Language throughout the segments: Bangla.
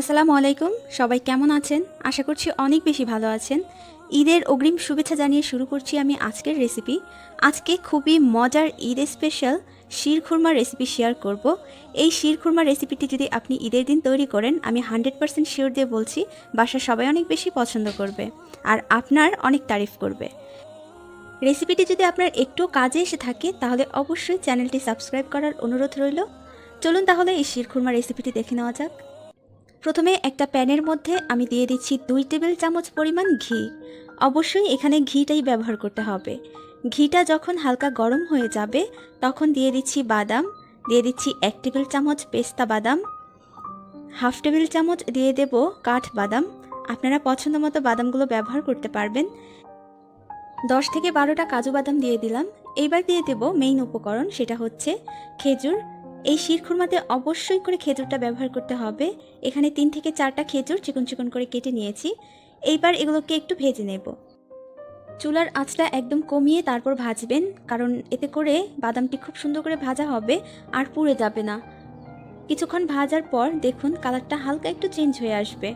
আসসালামু আলাইকুম। সবাই কেমন আছেন? আশা করছি অনেক বেশি ভালো আছেন। ঈদের অগ্রিম শুভেচ্ছা জানিয়ে শুরু করছি আমি আজকের রেসিপি আজকে খুবই মজার Eid special shirkhurma recipe share করব। এই শিরখুরমা রেসিপিটি যদি আপনি ঈদের দিন তৈরি করেন, আমি হান্ড্রেড পার্সেন্ট শিওর দিয়ে বলছি, বাসার সবাই অনেক বেশি পছন্দ করবে আর আপনার অনেক তারিফ করবে। রেসিপিটি যদি আপনার একটু কাজে এসে থাকে, তাহলে অবশ্যই চ্যানেলটি সাবস্ক্রাইব করার অনুরোধ রইল। চলুন তাহলে এই শিরখুরমা রেসিপিটি দেখে নেওয়া যাক। প্রথমে একটা প্যানের মধ্যে আমি দিয়ে দিচ্ছি দুই টেবিল চামচ পরিমাণ ঘি। অবশ্যই এখানে ঘিটাই ব্যবহার করতে হবে। ঘিটা যখন হালকা গরম হয়ে যাবে, তখন দিয়ে দিচ্ছি বাদাম, দিয়ে দিচ্ছি এক টেবিল চামচ পেস্তা বাদাম, হাফ টেবিল চামচ দিয়ে দেব কাঠ বাদাম। আপনারা পছন্দ মতো বাদামগুলো ব্যবহার করতে পারবেন। দশ থেকে বারোটা কাজু বাদাম দিয়ে দিলাম। এইবার দিয়ে দেব মেইন উপকরণ, সেটা হচ্ছে খেজুর। এই শিরখুরমাতে অবশ্যই করে খেজুরটা ব্যবহার করতে হবে। এখানে তিন থেকে চারটা খেজুর চিকন চিকন করে কেটে নিয়েছি। এইবার এগুলোকে একটু ভেজে নেব। চুলার আঁচটা একদম কমিয়ে তারপর ভাজবেন, কারণ এতে করে বাদামটি খুব সুন্দর করে ভাজা হবে আর পুড়ে যাবে না। কিছুক্ষণ ভাজার পর দেখুন কালারটা হালকা একটু চেঞ্জ হয়ে আসবে।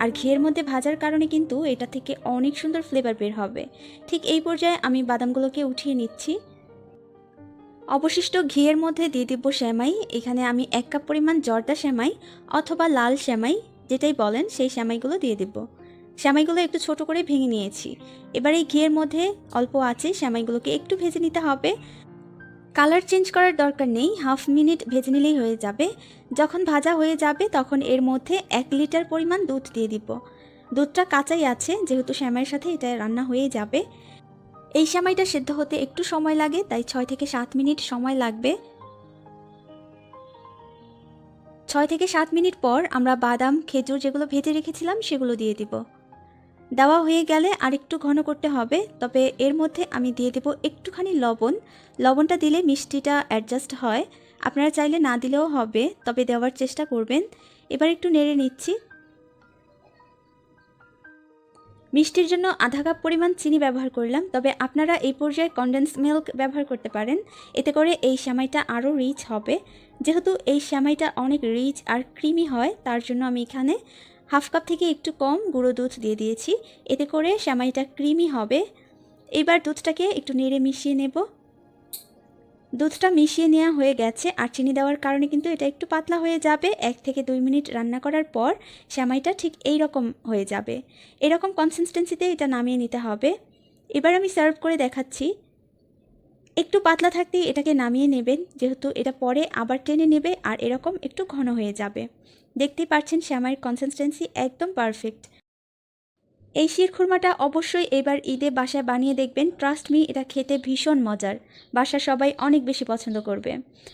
আর ঘিয়ের মধ্যে ভাজার কারণে কিন্তু এটা থেকে অনেক সুন্দর ফ্লেভার বের হবে। ঠিক এই পর্যায়ে আমি বাদামগুলোকে উঠিয়ে নিচ্ছি। অবশিষ্ট ঘিয়ের মধ্যে দিয়ে দিব শ্যামাই এখানে আমি এক কাপ পরিমাণ জর্দা শ্যামাই অথবা লাল শ্যামাই যেটাই বলেন, সেই শ্যামাইগুলো দিয়ে দেব। শ্যামাইগুলো একটু ছোট করে ভেঙে নিয়েছি। এবার এই ঘিয়ের মধ্যে অল্প আছে শ্যামাইগুলোকে একটু ভেজে নিতে হবে। কালার চেঞ্জ করার দরকার নেই, হাফ মিনিট ভেজে নিলেই হয়ে যাবে। যখন ভাজা হয়ে যাবে, তখন এর মধ্যে এক লিটার পরিমাণ দুধ দিয়ে দিব। দুধটা কাঁচাই আছে, যেহেতু শ্যামাইয়ের সাথে এটা রান্না হয়ে যাবে। এই সেমাইটা সেদ্ধ হতে একটু সময় লাগে, তাই ছয় থেকে সাত মিনিট সময় লাগবে। ছয় থেকে সাত মিনিট পর আমরা বাদাম, খেজুর যেগুলো ভেজে রেখেছিলাম সেগুলো দিয়ে দিব। দেওয়া হয়ে গেলে আরেকটু ঘন করতে হবে, তবে এর মধ্যে আমি দিয়ে দেব একটুখানি লবণ। লবণটা দিলে মিষ্টিটা অ্যাডজাস্ট হয়। আপনারা চাইলে না দিলেও হবে, তবে দেওয়ার চেষ্টা করবেন। এবার একটু নেড়ে নিচ্ছি। মিষ্টির জন্য আধা কাপ পরিমাণ চিনি ব্যবহার করলাম, তবে আপনারা এই পর্যায়ে কন্ডেন্স মিল্ক ব্যবহার করতে পারেন। এতে করে এই শ্যামাইটা আরও রিচ হবে। যেহেতু এই শ্যামাইটা অনেক রিচ আর ক্রিমি হয়, তার জন্য আমি এখানে হাফ কাপ থেকে একটু কম গুঁড়ো দুধ দিয়ে দিয়েছি। এতে করে শ্যামাইটা ক্রিমি হবে। এবার দুধটাকে একটু নেড়ে মিশিয়ে নেব। দুধটা মিশিয়ে নেওয়া হয়ে গেছে আর চিনি দেওয়ার কারণে কিন্তু এটা একটু পাতলা হয়ে যাবে। এক থেকে দুই মিনিট রান্না করার পর শ্যামাইটা ঠিক এই রকম হয়ে যাবে। এরকম কনসিস্টেন্সিতে এটা নামিয়ে নিতে হবে। এবার আমি সার্ভ করে দেখাচ্ছি। একটু পাতলা থাকতেই এটাকে নামিয়ে নেবেন, যেহেতু এটা পরে আবার টেনে নেবে আর এরকম একটু ঘন হয়ে যাবে। দেখতেই পাচ্ছেন শ্যামাইয়ের কনসিস্টেন্সি একদম পারফেক্ট এই শিরখুরমাটা অবশ্যই এবার ঈদে বাসায় বানিয়ে দেখবেন ট্রাস্ট মি এটা খেতে ভীষণ মজার। বাসা সবাই অনেক বেশি পছন্দ করবে।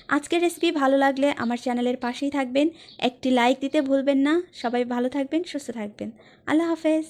আজকের রেসিপি ভালো লাগলে আমার চ্যানেলের পাশেই থাকবেন। একটি লাইক দিতে ভুলবেন না। সবাই ভালো থাকবেন, সুস্থ থাকবেন। আল্লাহ হাফেজ।